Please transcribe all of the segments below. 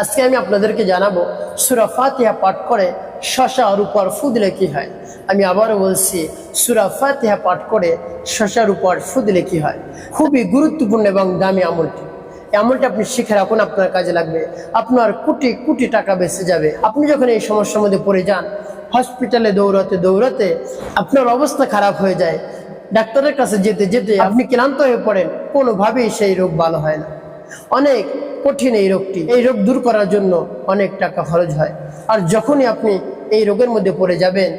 আজকে আমি আপনাদেরকে জানাব, সুরা ফাতিহা পাঠ করে শশার উপর ফুদলে কি হয়? আমি আবারও বলছি, সুরা ফাতিহা পাঠ করে শশার উপর ফুদলে কি হয়? খুবই গুরুত্বপূর্ণ এবং দামি আমলটি। আমলটা আপনি শিখে রাখুন, আপনার কাজে লাগবে। আপনার কোটি কোটি টাকা বেঁচে যাবে। আপনি যখন এই সমস্যার মধ্যে পড়ে যান, হসপিটালে দৌড়াতে দৌড়াতে আপনার অবস্থা খারাপ হয়ে যায়। ডাক্তারের কাছে যেতে যেতে আপনি ক্লান্ত হয়ে পড়েন, কোনোভাবেই সেই রোগ ভালো হয় না। অনেক কঠিন এই রোগটি। এই রোগ দূর করার জন্য অনেক টাকা খরচ হয়। আর যখনই আপনি এই রোগের মধ্যে পড়ে যাবেন,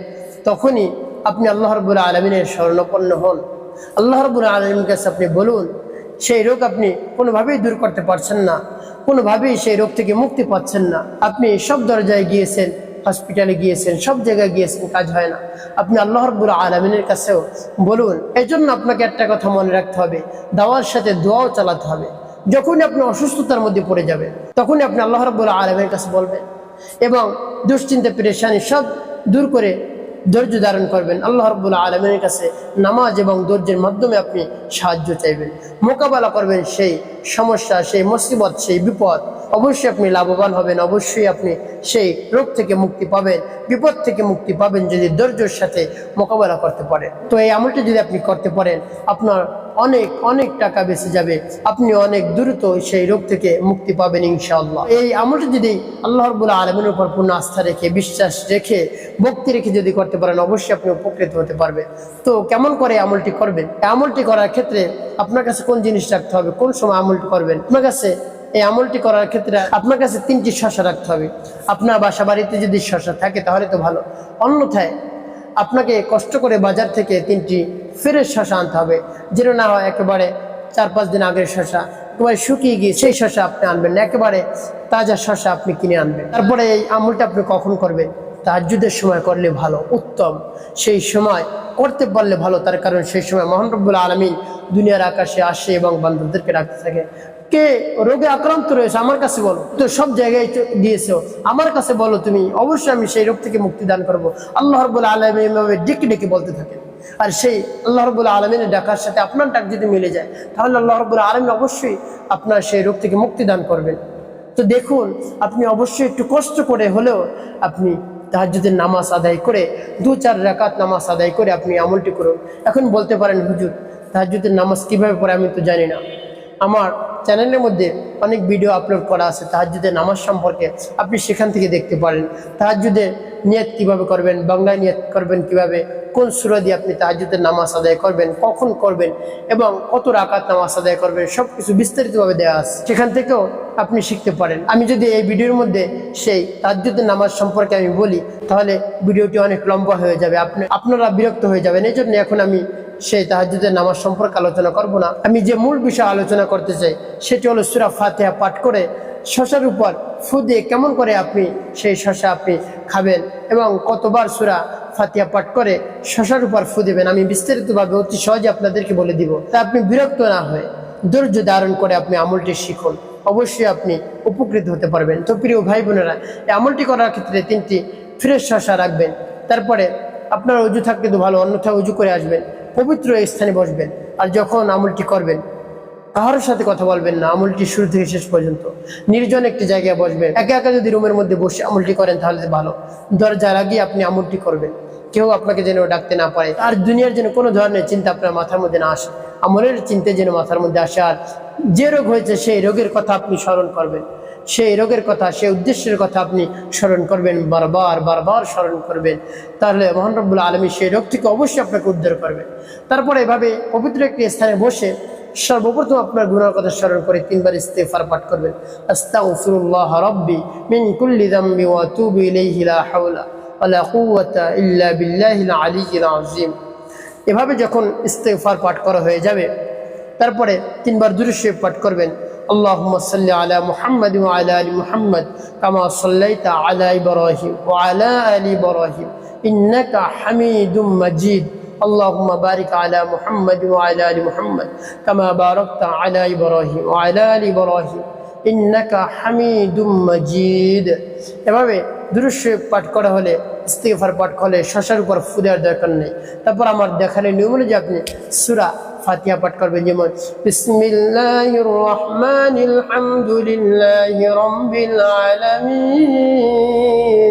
তখনই আপনি আল্লাহ রবুল্লা আলমিনের স্মরণাপন্ন হন। আল্লাহ রবুল্লা আলমিনের কাছে আপনি বলুন, সেই রোগ আপনি কোনোভাবেই দূর করতে পারছেন না, কোনোভাবেই সেই রোগ থেকে মুক্তি পাচ্ছেন না। আপনি সব দরজায় গিয়েছেন, হসপিটালে গিয়েছেন, সব জায়গায় গিয়েছেন, কাজ হয় না। আপনি আল্লাহ রব্বুল আলমিনের কাছেও বলুন এই জন্য আপনাকে একটা কথা মনে রাখতে হবে, দাওয়ার সাথে দোয়াও চালাতে হবে। যখনই আপনি অসুস্থতার মধ্যে পড়ে যাবে তখনই আপনি আল্লাহ রব্বুল আলমের কাছে বলবেন এবং দুশ্চিন্তা, পেরেশানি সব দূর করে ধৈর্য ধারণ করবেন। আল্লাহ রব্বুল আলমের কাছে নামাজ এবং ধৈর্যের মাধ্যমে আপনি সাহায্য চাইবেন। মোকাবেলা করবেন সেই সমস্যা, সেই মুসিবত, সেই বিপদ। অবশ্যই আপনি লাভবান হবেন, অবশ্যই আপনি সেই রোগ থেকে মুক্তি পাবেন, বিপদ থেকে মুক্তি পাবেন যদি ধৈর্যের সাথে মোকাবেলা করতে পারেন। তো এই আমলটি যদি আপনি করতে পারেন, আপনার অনেক অনেক টাকা বেঁচে যাবে। আপনি অনেক দ্রুত সেই রোগ থেকে মুক্তি পাবেন ইনশাআল্লাহ। এই আমলটি যদি আল্লাহ রবুল্লা আলমের উপর পূর্ণ আস্থা রেখে, বিশ্বাস রেখে, ভক্তি রেখে যদি করতে পারেন, অবশ্যই আপনি উপকৃত হতে পারবেন। তো কেমন করে আমলটি করবেন? আমলটি করার ক্ষেত্রে আপনার কাছে কোন জিনিস রাখতে হবে? কোন সময় আমলটি করবেন? আপনার কাছে এই আমলটি করার ক্ষেত্রে আপনার কাছে তিনটি শশা রাখতে হবে। আপনার বাসা বাড়িতে যদি শশা থাকে, তাহলে তো ভালো। অন্যথায় আপনাকে কষ্ট করে বাজার থেকে তিনটি ফ্রেশ শশা আনতে হবে। যেন না হয় একেবারে চার পাঁচ দিন আগের শশা, একেবারে শুকিয়ে গিয়ে সেই শশা আপনি আনবেন না, একেবারে তাজা শশা আপনি কিনে আনবেন। তারপরে এই আমলটা আপনি কখন করবেন? তাহাজুদের সময় করলে ভালো, উত্তম। সেই সময় করতে পারলে ভালো, তার কারণ সেই সময় মহান রব্বুল আলমিন দুনিয়ার আকাশে আসে এবং বান্ধবদেরকে রাখতে থাকে। কে রোগে আক্রান্ত রয়েছে, আমার কাছে বলো। তো সব জায়গায় দিয়েছ। আমার কাছে বলো তুমি, অবশ্যই আমি সেই রোগ থেকে মুক্তি দান করব। আল্লাহ রব্বুল আলম এভাবে ডেকে ডেকে বলতে থাকেন আর সেই আল্লাহ আলমিনের ডাকার সাথে আপনার ডাক যদি মিলে যায়, তাহলে আল্লাহ আলমিন অবশ্যই আপনার সেই রোগ থেকে মুক্তি দান করবেন। তো দেখুন, আপনি অবশ্যই একটু কষ্ট করে হলেও আপনি তাহাজুদের নামাজ আদায় করে, দু চার রাকাত নামাজ আদায় করে আপনি আমলটি করুন। এখন বলতে পারেন, হুজুর তাহাজুদের নামাজ কীভাবে পড়ে আমি তো জানি না। আমার চ্যানেলের মধ্যে অনেক ভিডিও আপলোড করা আছে তাহাজুদের নামাজ সম্পর্কে আপনি সেখান থেকে দেখতে পারেন। তাহাজুদের নিয়ত কীভাবে করবেন, বাংলায় নিয়ত করবেন কীভাবে, কোন সুরা দিয়ে আপনি তাহাজুদের নামাজ আদায় করবেন, কখন করবেন এবং কত রাকাত নামাজ আদায় করবেন সব কিছু বিস্তারিতভাবে দেওয়া আছে। সেখান থেকেও আপনি শিখতে পারেন। আমি যদি এই ভিডিওর মধ্যে সেই তাহাজুদের নামাজ সম্পর্কে আমি বলি, তাহলে ভিডিওটি অনেক লম্বা হয়ে যাবে, আপনি, আপনারা বিরক্ত হয়ে যাবেন। এই জন্য এখন আমি সেই তাহাজুদের নামাজ সম্পর্কে আলোচনা করব না। আমি যে মূল বিষয় আলোচনা করতে চাই, সেটি হলো সুরা ফাতেহা পাঠ করে শশার উপর ফু দিয়ে কেমন করে আপনি সেই শশা আপনি খাবেন এবং কতবার সুরা ফাতিয়া পাঠ করে শশার উপর ফু দেবেন, আমি বিস্তারিতভাবে অতি সহজে আপনাদেরকে বলে দিব। তা আপনি বিরক্ত না হয়ে ধৈর্য ধারণ করে আপনি আমলটি শিখুন। অবশ্যই আপনি উপকৃত হতে পারবেন। তো প্রিয় ভাই বোনেরা, এই আমলটি করার ক্ষেত্রে তিনটি ফ্রেশ শশা রাখবেন। তারপরে আপনার উজু থাকলে তো ভালো, অন্যথায় উজু করে আসবেন। পবিত্র স্থানে বসবেন আর যখন আমলটি করবেন কাহার সাথে কথা বলবেন না। আমলটি শুরু থেকে শেষ পর্যন্ত। নির্জন একটি জায়গায় বসবেন। একা একা যদি রুমের মধ্যে বসে আমলটি করেন, তাহলে ভালো। দরজার আগে আপনি আমলটি করবেন। কেউ আপনাকে যেন ডাকতে না পারে আর দুনিয়ার যেন কোনো ধরনের চিন্তা আপনার মাথার মধ্যে না আসে আমলের চিন্তা যেন মাথার মধ্যে আসে, আর যে রোগ হয়েছে সেই রোগের কথা আপনি স্মরণ করবেন, সেই রোগের কথা, সেই উদ্দেশ্যের কথা আপনি স্মরণ করবেন, বারবার বারবার স্মরণ করবেন। তাহলে মহান রব্বুল আলমী সেই রোগ থেকে অবশ্যই আপনাকে উদ্ধার করবেন তারপরে এভাবে পবিত্র একটি স্থানে বসে সর্বপ্রথম আপনার গুণার কথা স্মরণ করে তিনবার ইস্তেফার পাঠ করবেন। আস্তাগফিরুল্লাহ রাব্বি মিন কুল্লি যামবি ওয়া লা হাওলা। ওয়ালা কুওয়াতা ইল্লা বিল্লাহিল আলিয়্যিল আযীম এভাবে যখন ইস্তেফার পাঠ করা হয়ে যাবে তারপরে তিনবার দুরুশে পাঠ করবেন اللهم صل على محمد وعلى ال محمد كما صليت على ابراهيم وعلى ال ابراهيم انك حميد مجيد اللهم بارك على محمد وعلى ال محمد كما باركت على ابراهيم وعلى ال ابراهيم ইন্নাকা হামিদুম মজিদ। এভাবে দৃশ্য পাঠ করা হলে, ইস্তিগফার পাঠ করলে শশার উপর ফু দেওয়ার দরকার নেই। তারপর আমার দেখালে নিয়ম যে আপনি সুরা ফাতিয়া পাঠ করবেন, যেমন, বিসমিল্লাহির রহমানিল হামদুলিল্লাহি রাব্বিল আলামিন।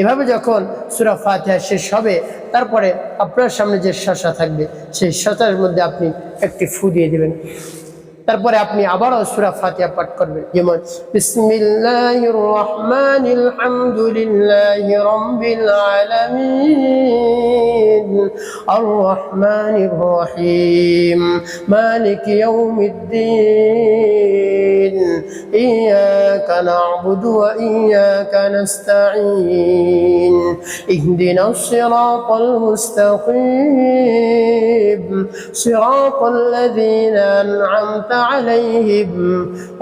এভাবে যখন সুরা ফাতিহা শেষ হবে, তারপরে আপনার সামনে যে শশা থাকবে, সেই শশার মধ্যে আপনি একটি ফু দিয়ে দেবেন। তারপরে আপনি আবারও সুরা ফাতিহা পাঠ করবেন। যেমন বিসমিল্লাহির রহমানিল হামদুলিল্লাহি রাব্বিল আলামিন আর রহমানির রহিম মালিক ইয়াউমিদ্দিন ইয়াকা না'বুদু ওয়া ইয়াকা নাস্তাঈন, ইহদিনাস সিরাতাল মুস্তাকিম সিরাতাল লাযীনা أنعمت عليهم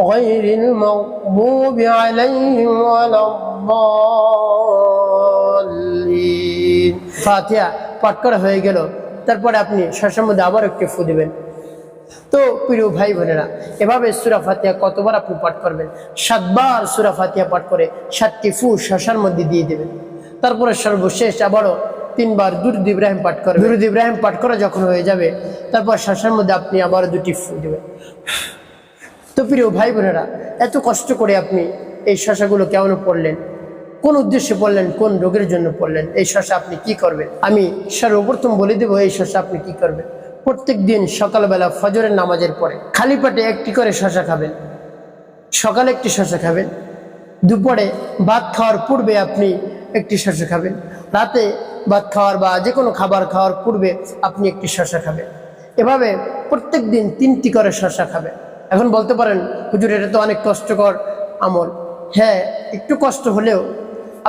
غير المغضوب عليهم ولا الضالين ফাতিহা পাঠ করা হয়ে গেল তারপরে আপনি শশার মধ্যে আবার একটি ফু দেবেন তো প্রিয় ভাই বোনেরা এভাবে সুরা ফাতিহা কতবার আপনি পাঠ করবেন সাতবার সুরা ফাতিহা পাঠ করে সাতটি ফু শশার মধ্যে দিয়ে দেবেন তারপরে সর্বশেষ আবারও তিনবার দুরুদ ইব্রাহিম পাঠ করবেন দুরুদ ইব্রাহিম পাঠ করা যখন হয়ে যাবে, তারপর শশার মধ্যে আপনি আবার দুটি ফু দেবেন। তো প্রিয় ভাই বোনেরা, এত কষ্ট করে আপনি এই শশাগুলো কেমন পড়লেন? কোন উদ্দেশ্যে পড়লেন? কোন রোগের জন্য পড়লেন? এই শশা আপনি কি করবেন? আমি সর্বপ্রথম বলে দেবো এই শশা আপনি কি করবেন? প্রত্যেক দিন সকালবেলা ফজরের নামাজের পরে খালি পেটে একটি করে শশা খাবেন। সকালে একটি শশা খাবেন। দুপুরে ভাত খাওয়ার পূর্বে আপনি একটি শশা খাবেন। রাতে ভাত খাওয়ার বা যে কোনো খাবার খাওয়ার পূর্বে আপনি একটি শশা খাবেন। এভাবে প্রত্যেক দিন তিনটি করে শশা খাবেন। এখন বলতে পারেন, হুজুর, এটা তো অনেক কষ্টকর আমল। হ্যাঁ একটু কষ্ট হলেও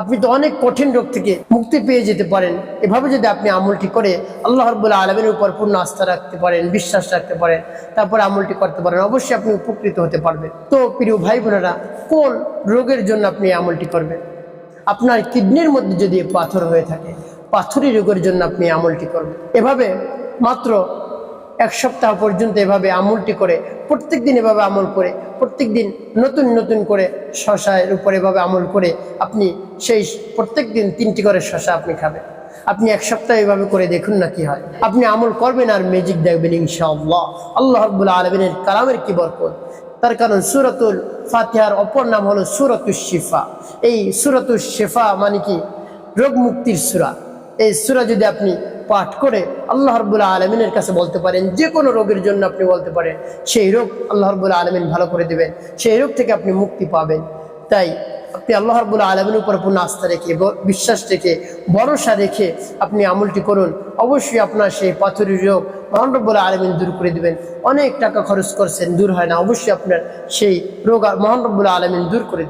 আপনি তো অনেক কঠিন রোগ থেকে মুক্তি পেয়ে যেতে পারেন। এভাবে যদি আপনি আমলটি করে আল্লাহ রব্বুল্লাহ আলমের উপর পূর্ণ আস্থা রাখতে পারেন, বিশ্বাস রাখতে পারেন, তারপর আমলটি করতে পারেন, অবশ্যই আপনি উপকৃত হতে পারবেন। তো প্রিয় ভাই বোনেরা কোন রোগের জন্য আপনি আমলটি করবেন? আপনার কিডনির মধ্যে যদি পাথর হয়ে থাকে পাথরি রোগের জন্য আপনি আমলটি করবেন। এভাবে মাত্র এক সপ্তাহ পর্যন্ত এভাবে আমলটি করে প্রত্যেক দিন এভাবে আমল করে প্রত্যেক দিন নতুন নতুন করে শশার উপর এভাবে আমল করে আপনি সেই প্রত্যেক দিন তিনটি করে শশা আপনি খাবেন। আপনি এক সপ্তাহ এভাবে করে দেখুন না কি হয়। আপনি আমল করবেন আর ম্যাজিক দেখবেন ইনশাআল্লাহ। আল্লাহ রব্বুল আলমিনের কালামের কি বরকত? তার কারণ সুরতুল ফাতিহার অপর নাম হলো সুরতুল শিফা। এই সুরতুল শেফা মানে কি? রোগ মুক্তির সুরা। এই সুরা যদি আপনি পাঠ করে আল্লাহ রব্বুল্লাহ আলমিনের কাছে বলতে পারেন যে কোনো রোগের জন্য আপনি বলতে পারেন, সেই রোগ আল্লাহ রব্বুল্লাহ আলমিন ভালো করে দেবেন, সেই রোগ থেকে আপনি মুক্তি পাবেন। তাই আপনি আল্লাহ রব্বুল্লাহ আলমিনের উপর পূর্ণ আস্থা রেখে বিশ্বাস রেখে, ভরসা রেখে আপনি আমলটি করুন। অবশ্যই আপনার সেই পাথরি রোগ মহান রব্বুল্লাহ আলমিন দূর করে দেবেন। অনেক টাকা খরচ করছেন, দূর হয় না। অবশ্যই আপনার সেই রোগ মহান রব্বুল্লাহ আলমিন দূর করে